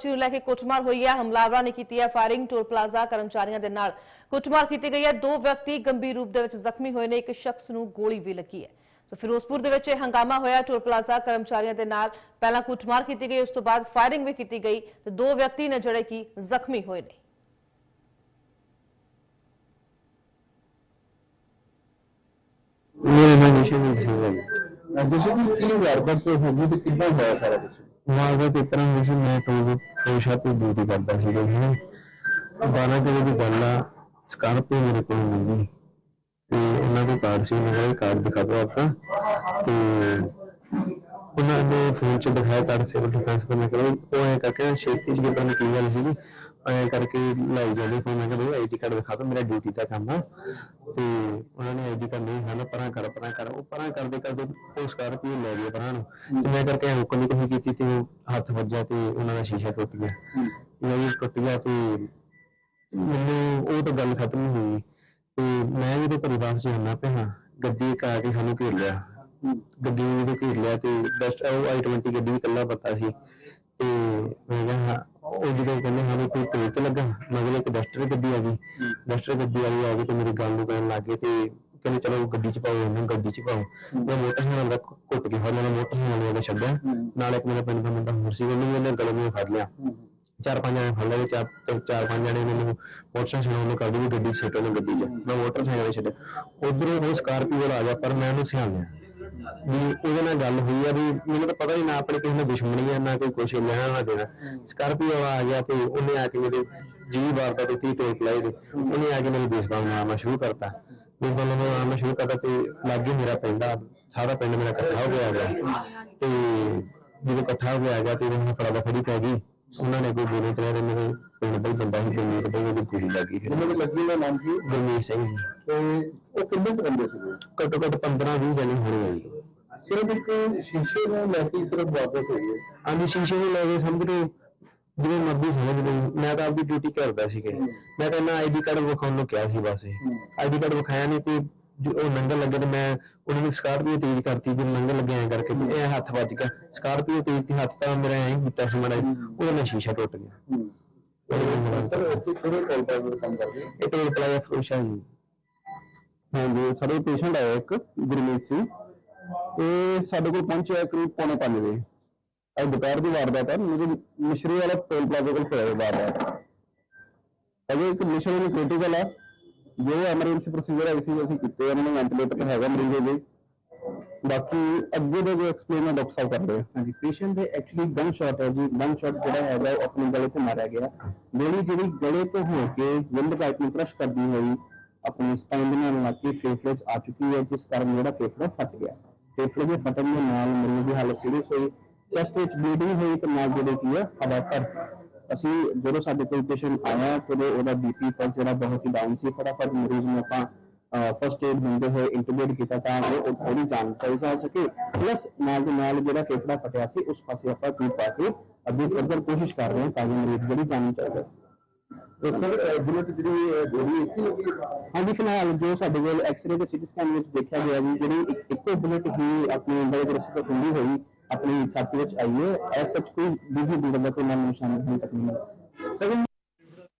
ਪਰਚੀ ਨੂੰ ਲੈ ਕੇ ਕੁੱਟਮਾਰ ਹੋਈ ਹੈ। ਹਮਲਾਵਰਾਂ ਨੇ ਕੀਤੀ ਹੈ ਫਾਇਰਿੰਗ ਟੋਲ ਪਲਾਜ਼ਾ ਕਰਮਚਾਰੀਆਂ ਦੇ ਨਾਲ। ਕੁੱਟਮਾਰ ਕੀਤੀ ਗਈ ਹੈ। ਦੋ ਵਿਅਕਤੀ ਗੰਭੀਰ ਰੂਪ ਦੇ ਵਿੱਚ ਜ਼ਖਮੀ ਹੋਏ ਨੇ। ਇੱਕ ਸ਼ਖਸ ਨੂੰ ਗੋਲੀ ਵੀ ਲੱਗੀ ਹੈ। ਸੋ ਫਿਰੋਜ਼ਪੁਰ ਦੇ ਵਿੱਚ ਇਹ ਹੰਗਾਮਾ ਹੋਇਆ। ਟੋਲ ਪਲਾਜ਼ਾ ਕਰਮਚਾਰੀਆਂ ਦੇ ਨਾਲ ਪਹਿਲਾਂ ਕੁੱਟਮਾਰ ਕੀਤੀ ਗਈ, ਉਸ ਤੋਂ ਬਾਅਦ ਫਾਇਰਿੰਗ ਵੀ ਕੀਤੀ ਗਈ। ਤੇ ਦੋ ਵਿਅਕਤੀ ਨੇ ਜਿਹੜੇ ਕਿ ਜ਼ਖਮੀ ਹੋਏ ਨੇ। ਮੇਰੇ ਨਾਲ ਨਿਸ਼ੇ ਨਹੀਂ ਸੀ। ਜਿਵੇਂ ਕਿ ਕੀ ਵਾਰਦਾਤ ਹੋ ਤੇ ਕਿੱਦਾਂ ਹੋਇਆ ਸਾਰਾ ਕੁਝ ਮਾਂ ਦਾ ਪੇਪਰਾਂ ਵਿੱਚ ਮੈਂ ਤੋਂ ਕੋਸ਼ਾ ਤੇ ਡਿਊਟੀ ਕਰਦਾ ਸੀ ਜੀ। ਬਾਰਾਂ ਵਜੇ ਦੀ ਗੱਲ ਆ ਸਕਾਰਪੀਓ ਮੇਰੇ ਕੋਲ ਮਿਲੀ ਤੇ ਇਹਨਾਂ ਦੇ ਕਾਰਡ ਸੀ ਉਹਨਾਂ ਦਾ ਕਾਰਡ ਦਿਖਾ ਦਿਓ ਆਪਣਾ ਤੇ ਉਹਨਾਂ ਨੇ ਫੋਨ 'ਚ ਦਿਖਾਇਆ ਕਾਰਡ ਸਿਵਲ ਡਿਫੈਂਸ ਦਾ ਮੈਂ ਕਿਹਾ ਉਹ ਐ ਕਰਕੇ ਛੇਤੀ ਜਿਹੀ ਪਤਾ ਨਹੀਂ ਕੀ ਗੱਲ ਸੀਗੀ। ਐ ਕਰਕੇ ਲਾਈ ਜਾਂਦੇ ਫੋਨ ਮੈਂ ਕਿਹਾ ਬਈ ਆਈਡੀ ਕਾਰਡ ਦਿਖਾ ਦਿਓ ਮੇਰਾ ਡਿਊਟੀ ਦਾ ਕੰਮ ਆ। ਤੇ ਉਹਨਾਂ ਨੇ ਆਈਡੀ ਕਾਰਡ ਨਹੀਂ ਖਾਣਾ ਪਰਾਂ ਕਰ ਪਰਾਂ ਕਰ। ਉਹ ਪਰਾਂ ਕਰਦੇ ਕਰਦੇ ਉਹ ਸਕਾਰਪੀਓ ਲੈ ਗਏ ਪਰਾਂ ਨੂੰ। ਮੈਂ ਕਰਕੇ ਹੁਕਮ ਨਹੀਂ ਕੀਤੀ ਤੇ ਉਹ ਹੱਥ ਵੱਜਿਆ ਤੇ ਉਹਨਾਂ ਦਾ ਸ਼ੀਸ਼ਾ ਟੁੱਟ ਗਿਆ। ਇਹ ਟੁੱਟ ਗਿਆ ਤੇ ਮੈਨੂੰ ਉਹ ਤਾਂ ਗੱਲ ਖਤਮ ਨਹੀਂ ਹੋਈ। ਤੇ ਮੈਂ ਵੀ ਤੇ ਪਰਿਵਾਰ ਚ ਆਉਣਾ ਪਿਆ ਗੱਡੀ ਆ ਕੇ ਸਾਨੂੰ ਘੇਰ ਲਿਆ। ਗੱਡੀ ਨੂੰ ਘੇਰ ਲਿਆ ਤੇ ਡਸਟ ਉਹ i20 ਗੱਡੀ ਵੀ ਇਕੱਲਾ ਪਤਾ ਸੀ। ਤੇ ਮੈਂ ਕਿਹਾ ਹਾਂ, ਉਹ ਜਦੋਂ ਕਹਿੰਦੇ ਹਾਂ ਵੀ ਕੋਈ ਟੋਲ ਤੇ ਲੱਗਾ ਮਗਰ ਇੱਕ ਡਸਟਰ ਗੱਡੀ ਆ ਗਈ। ਡਸਟਰ ਗੱਡੀ ਵਾਲੀ ਆ ਗਈ ਤੇ ਮੇਰੀ ਗੱਲ ਨੂੰ ਕਰਨ ਲੱਗ ਗਏ ਤੇ ਕਹਿੰਦੇ ਚਲੋ ਗੱਡੀ ਚ ਪਾਓ ਇਹਨੂੰ ਗੱਡੀ ਚ ਪਾਓ। ਮੈਂ ਮੋਟਰਸਾਈਕਲ ਦਾ ਘੁੱਟ ਕੇ ਫਿਰ ਮੈਂ ਮੋਟਰਸਾਈਕਲ ਵਾਲੇ ਛੱਡਿਆ। ਨਾਲ ਇੱਕ ਮੇਰੇ ਪਿੰਡ ਦਾ ਮੁੰਡਾ ਹੋਰ ਸੀ ਉਹਨੂੰ ਵੀ ਉਹਨੇ ਗਲੇ ਨੂੰ ਫੜ ਲਿਆ। ਚਾਰ ਪੰਜ ਜਣੇ ਫੜ ਲਏ ਚਾਰ ਤੇ ਚਾਰ ਪੰਜ ਜਣੇ ਮੈਨੂੰ ਮੋਟਰਸਾਈਕਲ ਨੂੰ ਕੱਢ ਵੀ ਗੱਡੀ ਛੱਡ ਉਹਨੇ ਗੱਡੀ 'ਚ। ਮੈਂ ਮੋਟਰਸਾਈਕਲ ਛੱਡਿਆ। ਉਧਰੋਂ ਉਹ ਸਕਾਰਪੀਓ ਵਾਲਾ ਆ ਗਿਆ ਪਰ ਮੈਂ ਉਹਨੂੰ ਸਿਆਣਿਆ। ਵੀ ਉਹਦੇ ਨਾਲ ਗੱਲ ਹੋਈ ਆ ਵੀ ਮੈਨੂੰ ਤਾਂ ਪਤਾ ਹੀ ਨਾ ਆਪਣੇ ਕਿਸੇ ਨਾਲ ਦੁਸ਼ਮਣੀ ਆ, ਨਾ ਕੋਈ ਕੁਛ ਲੈਣਾ ਨਾ ਦੇਣਾ। ਸਕਾਰਪੀਓ ਆ ਗਿਆ ਤੇ ਉਹਨੇ ਆ ਕੇ ਮੇਰੇ ਜੀ ਵਾਰਦਾ ਤੇ ਤੀ ਟੋਕ ਲਾਈ ਦੇ। ਉਹਨੇ ਆ ਕੇ ਮੈਨੂੰ ਦੇਸ਼ਦਾ ਮਾਰਨਾ ਸ਼ੁਰੂ ਕਰਤਾ। ਜਿਸ ਵੇਲੇ ਮੈਂ ਮਾਰਨਾ ਸ਼ੁਰੂ ਕਰਤਾ ਤੇ ਲਾਗੇ ਮੇਰਾ ਪਿੰਡ ਆ। ਸਾਰਾ ਪਿੰਡ ਮੇਰਾ ਇਕੱਠਾ ਹੋ ਗਿਆ ਹੈਗਾ ਤੇ ਜਦੋਂ ਇਕੱਠਾ ਹੋ ਗਿਆ ਹੈਗਾ ਤੇ ਮੈਨੂੰ ਫੜਾ ਫੜੀ ਪੈ ਗਈ। ਉਹਨਾਂ ਨੇ ਕੋਈ ਬੋਲੇ ਤੇ ਮੇਰੇ ਮੇਰੇ ਪਿੰਡ ਦਾ ਹੀ ਬੰਦਾ ਸੀ ਗੁਰਮੀਤ ਬਈ ਉਹਦੀ ਗੋਲੀ ਲੱਗੀ ਫਿਰ ਉਹਨਾਂ ਦੇ ਲੱਗੀ ਦਾ ਨਾਮ ਕੀ? ਗੁਰਮੀਤ ਸਿੰਘ। ਜੀ। ਤੇ ਉਹ ਕਿੰਨੇ ਕੁ ਬੰਦੇ ਸੀਗੇ? ਘੱਟੋ ਘੱਟ 15 20 ਜਣੇ ਹੋਣੇ ਆ ਜੀ। ਸਿਰਫ ਇੱਕ ਸ਼ੀਸ਼ੇ ਨੂੰ ਲੈ ਕੇ ਹੀ ਸਿਰਫ ਵਾਰਦਾਤ ਹੋਈ ਹੈ। ਆਂਦੀ ਸ਼ੀਸ਼ੇ ਨੂੰ ਲੈ ਕੇ ਸਮਝ ਲਓ ਜਿਵੇਂ ਮਰਜ਼ੀ ਸਮਝ ਲਓ ਮੈਂ ਤਾਂ ਆਪਦੀ ਡਿਊਟੀ ਕਰਦਾ ਸੀਗਾ। ਮੈਂ ਨਾ ਆਈਡੀ ਕਾਰਡ ਵਿਖਾਉਣ ਨੂੰ ਕਿਹਾ ਸੀ ਬਸ। ਆਈਡੀ ਕਾਰਡ ਵਿਖਾਇਆ ਨਹੀਂ ਜੋ ਉਹ ਨੰਗਲ ਲੱਗੇ ਤੇ ਮੈਂ ਉਹਨਾਂ ਨੂੰ ਸਕਾਰਪੀਓ ਤੇਜ਼ ਕਰਤੀ ਜੇ ਨੰਗਲ ਲੱਗੇ ਐਂ ਕਰਕੇ ਤੇ ਇਹ ਹੱਥ ਵੱਜ ਗਿਆ। ਸਕਾਰਪੀਓ ਤੇਜ਼ ਤੇ ਹੱਥ ਤਾਂ ਮੇਰਾ ਐਂ ਕੀਤਾ ਸੀ ਮੜਾ ਉਹਦਾ ਨਾਲ ਸ਼ੀਸ਼ਾ ਟੁੱਟ ਗਿਆ। ਸਰ ਉੱਥੇ ਕਿਹੜੇ ਕਾਲ ਪਰ ਕੰਮ ਕਰਦੇ? ਇਹ ਟੋਲ ਪਲਾਜ਼ਾ ਫਰੋਸ਼ਾ ਜੀ। ਹਾਂਜੀ ਸਾਡੇ ਪੇਸ਼ੈਂਟ ਆਇਆ ਇੱਕ ਗੁਰਮੀਤ ਸਿੰਘ। ਇਹ ਸਾਡੇ ਕੋਲ ਪਹੁੰਚਿਆ ਕਰੀਬ ਪੌਣੇ 5 ਵਜੇ। ਅੱਜ ਦੁਪਹਿਰ ਦੀ ਵਾਰਦਾਤ ਹੈ ਮੇਰੇ ਮਿਸ਼ਰੀ ਵਾਲਾ ਟੋਲ ਪਲਾਜ਼ਾ ਕੋਲ ਇਹ ਵਾਰਦਾਤ। ਅਜੇ ਇੱਕ ਮਿਸ਼ਨ ਨੂੰ ਕ੍ਰਿਟੀਕਲ ਹੈ ਜੋ ਐਮਰਜੈਂਸੀ ਪ੍ਰੋਸੀਜਰ ਹੈ ਅਸੀਂ ਅਸੀਂ ਕੀਤੇ, ਉਹਨਾਂ ਨੂੰ ਵੈਂਟੀਲੇਟਰ ਹੈਗਾ ਮਰੀਜ਼ ਦੇ ਬਾਕੀ ਅੱਗੇ ਦੇ ਜੋ ਐਕਸਪਲੇਨ ਹੈ ਡਾਕਟਰ ਸਾਹਿਬ ਕਰਦੇ ਆ। ਹਾਂਜੀ ਪੇਸ਼ੈਂਟ ਦੇ ਐਕਚੁਅਲੀ ਗਨ ਸ਼ਾਟ ਹੈ ਜੀ। ਗਨ ਸ਼ਾਟ ਜਿਹੜਾ ਹੈਗਾ, ਉਹ ਆਪਣੇ ਗਲੇ ਤੇ ਮਾਰਿਆ ਗਿਆ। ਗੋਲੀ ਜਿਹੜੀ ਗਲੇ ਤੋਂ ਹੋ ਕੇ ਵਿੰਡ ਪਾਈਪ ਨੂੰ ਕ੍ਰਸ਼ ਕਰਦੀ ਹੋਈ ਆਪਣੀ ਸਪਾਈਨ ਦੇ ਨਾਲ ਲੱਗ ਕੇ ਫੇਫੜੇ 'ਚ ਆ ਚੁੱਕੀ ਹੈ, ਜਿਸ ਕਾਰਨ ਜਿਹੜਾ ਫੇਫੜਾ ਫਟ ਗਿਆ। ਫੇਫੜੇ ਦੇ ਫਟਣ ਦੇ ਨਾਲ ਮਰੀਜ਼ ਦੀ ਹਾਲਤ ਸੀਰੀਅਸ ਹੋਈ। ਚੈਸਟ ਵਿੱਚ ਬਲੀਡਿੰਗ ਹੋਈ ਤੇ ਨਾਲ ਜਿਹੜੇ ਕੀ ਹੈ, ਹਵਾ ਭਰ ਅਸੀਂ ਜਦੋਂ ਸਾਡੇ ਕੋਲ ਪੇਸ਼ੈਂਟ ਆਇਆ ਤੇ ਉਹਦਾ ਬੀਪੀ ਪਰ ਜਿਹੜਾ ਬਹੁਤ ਹੀ ਡਾਊਨ ਸੀ ਫਟਾਫਟ ਮਰੀਜ਼ ਨੂੰ ਆਪਾਂ ਫਸਟ ਏਡ ਦਿੰਦੇ ਹੋਏ ਇੰਟੀਗ੍ਰੇਟ ਕੀਤਾ ਤਾਂ ਕਿ ਉਹ ਥੋੜੀ ਜਾਣਕਾਰੀ ਆ ਸਕੇ ਪਲੱਸ ਨਾਲ ਦੇ ਨਾਲ ਜਿਹੜਾ ਫੇਫੜਾ ਫਟਿਆ ਸੀ ਉਸ ਪਾਸੇ ਆਪਾਂ ਟੂਬ ਪਾ ਕੇ ਅੱਗੇ ਫਰਦਰ ਕੋਸ਼ਿਸ਼ ਕਰ ਰਹੇ ਹਾਂ ਤਾਂ ਕਿ ਮਰੀਜ਼ ਜਿਹੜੀ ਜਾਨ ਚਾਹੀਦਾ ਤੇ ਸਰ ਬੁਲਟ ਜਿਹੜੀ ਗੋਲੀ ਇੱਥੇ ਲੱਗੀ ਹੈ? ਹਾਂਜੀ ਫਿਲਹਾਲ ਜੋ ਸਾਡੇ ਕੋਲ ਐਕਸ-ਰੇ ਤੇ ਸੀਟੀ ਸਕੈਨ ਵਿੱਚ ਦੇਖਿਆ ਗਿਆ ਵੀ ਜਿਹੜੀ ਇੱਕ- ਇੱਕੋ ਬੁਲਟ ਹੀ ਆਪਣੀ ਅੰਦਰ ਦੇ ਰਸਤੇ ਤੋਂ ਖੁੱਲੀ ਹੋਈ ਆਪਣੀ ਛਾਤੀ ਵਿੱਚ ਆਈ ਹੈ ਐਸ ਸੱਚ ਕੋਈ ਦੂਜੀ ਬੁਲਟ ਦਾ ਕੋਈ ਨਾਮ ਨਿਸ਼ਾਨ ਨਹੀਂ ਤੱਕ ਨਹੀਂ ਹੈ।